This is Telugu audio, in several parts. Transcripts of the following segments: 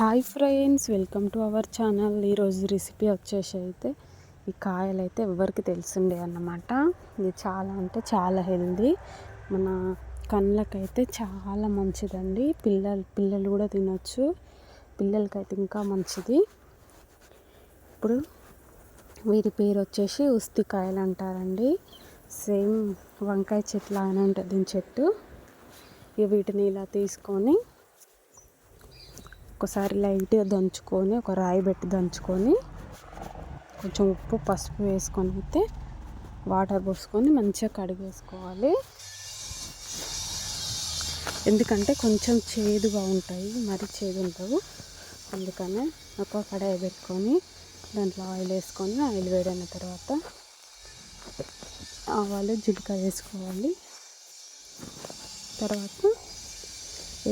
Hi friends welcome to our channel. ఈరోజు రెసిపీ వచ్చేసి అయితే ఈ కాయలు అయితే ఎవరికి తెలిసిండే అన్నమాట. ఇది చాలా అంటే చాలా హెల్దీ. మన కళ్ళకైతే చాలా మంచిదండి. పిల్లలు పిల్లలు కూడా తినొచ్చు. పిల్లలకైతే ఇంకా మంచిది. ఇప్పుడు వీరి పేరు వచ్చేసి ఉస్తికాయలు అంటారండి. సేమ్ వంకాయ చెట్లు అని ఉంటుంది చెట్టు. ఇక వీటిని ఇలా తీసుకొని ఒకసారి లైట్గా దంచుకొని ఒక రాయి పెట్టి దంచుకొని కొంచెం ఉప్పు పసుపు వేసుకొని అయితే వాటర్ పోసుకొని మంచిగా కడిగేసుకోవాలి. ఎందుకంటే కొంచెం చేదుగా ఉంటాయి మరి చేదు ఉండవు. అందుకనే ఒక కడాయి పెట్టుకొని దాంట్లో ఆయిల్ వేసుకొని ఆయిల్ వేడైన తర్వాత ఆవాలు జీలకర్ర వేసుకోవాలి. తర్వాత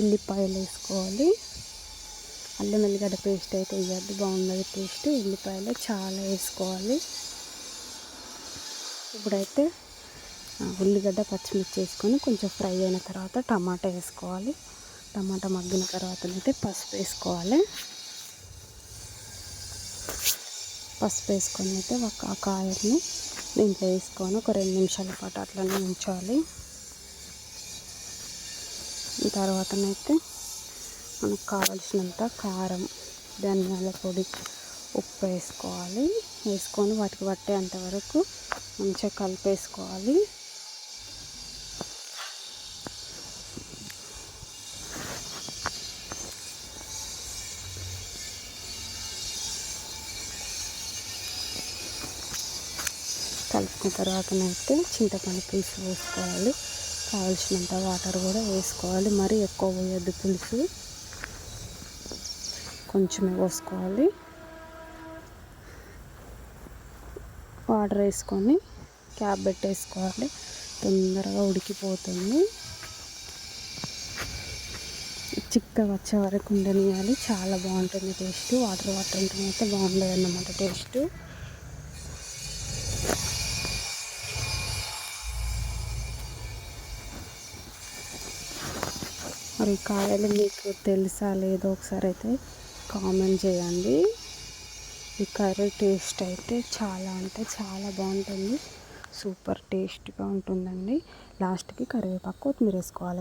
ఎల్లిపాయలు వేసుకోవాలి. అల్లం ఎల్లిగడ్డ పేస్ట్ అయితే వేయద్దు. బాగుంది పేస్ట్ ఉల్లిపాయలు చాలా వేసుకోవాలి. ఇప్పుడైతే ఉల్లిగడ్డ పచ్చిమిర్చి వేసుకొని కొంచెం ఫ్రై అయిన తర్వాత టమాటా వేసుకోవాలి. టమాటా మగ్గిన తర్వాత అయితే పసుపు వేసుకోవాలి. పసుపు వేసుకొని అయితే ఒక కాయని దీంట్లో వేసుకొని ఒక రెండు నిమిషాల పాటు అట్లనే ఉంచాలి. తర్వాతనైతే మనకు కావలసినంత కారం ధనియాల పొడి ఉప్పు వేసుకోవాలి. వేసుకొని వాటికి పట్టేంత వరకు మంచిగా కలిపేసుకోవాలి. కలుపుకున్న తర్వాతనైతే చింతపండు పులుసు వేసుకోవాలి. కావలసినంత వాటర్ కూడా వేసుకోవాలి. మరీ ఎక్కువ పోయొద్దు పులుసు. కొంచెమే పోసుకోవాలి. వాటర్ వేసుకొని క్యాప్ పెట్టేసుకోవాలి. తొందరగా ఉడికిపోతుంది. చిక్కగా వచ్చే వరకు ఉండనియాలి. చాలా బాగుంటుంది టేస్ట్. వాటర్ వాటర్ ఉంటే అయితే బాగుండదు అన్నమాట టేస్ట్. మరి కాయలు మీకు తెలుసా లేదో ఒకసారి అయితే కామెంట్ చేయండి. ఈ కర్రీ టేస్ట్ అయితే చాలా అంటే చాలా బాగుంటుంది. సూపర్ టేస్ట్గా ఉంటుందండి. లాస్ట్కి కరివేపాకు కొత్తిమీర వేసుకోవాలి